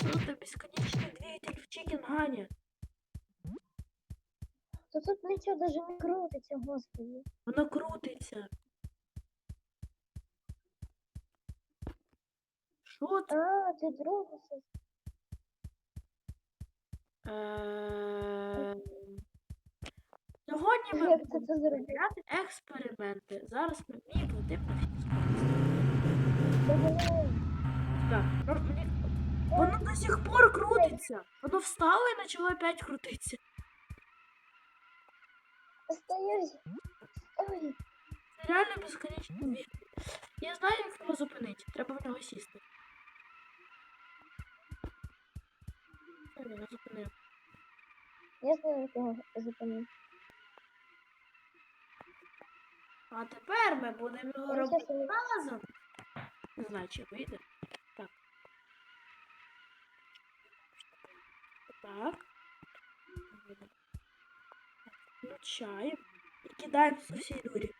абсолютно бесконечный двигатель в Чикенгані. То тут нічого даже не крутиться, господи. Воно крутиться. Що це? А, ти другося. Е, Сьогодні ми Як будемо це експерименти. Зараз справи. Давай. Так, ну, мені... До сих пор крутиться. Воно встало і почало опять. Ой, Це реально безконечно двигатель. Я знаю, як його зупинити. Треба в нього сісти. Він зупинив. я знаю, як його зупинити. А тепер ми будемо його робити разом. Не знаю, чи вийде. Так. Включаем. И кидаем со всей дури.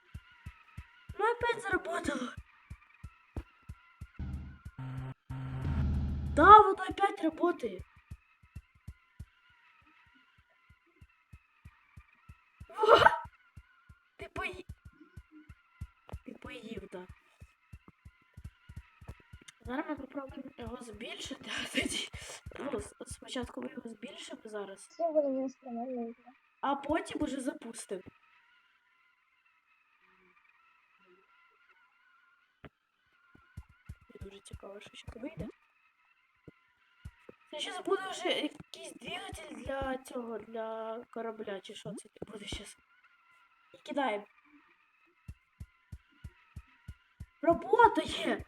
Ну опять заработало. Да, вот опять работает. Во! Ти пої... Ти поїв, так. Зараз ми попробуємо його збільшити, а тоді. Ну, спочатку ми його збільшимо зараз, Все буде не нормально. а потім уже запустимо. Дуже цікаво, що ще вийде. Це зараз буде вже якийсь двигатель для цього, для корабля, чи що це буде зараз. І кидаємо. Работає!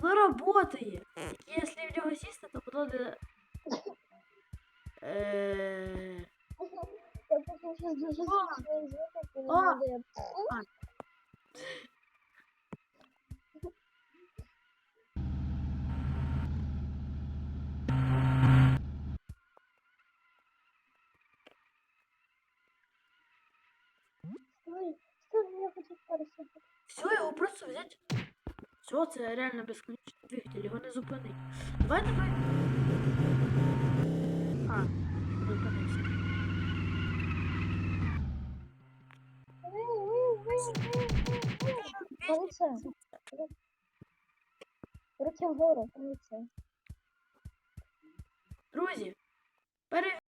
Воно работає! Якщо в нього сісти, то воно не... Е, Я потім щось дуже А. смішно звуки, коли А. буде. Стой, стой, я хочу пересипати. Все, його просто взяти. Все, це реально безконечний двигатель, його не зупинить. Давайте ми. А, зупинився. Руки вгору. Друзі.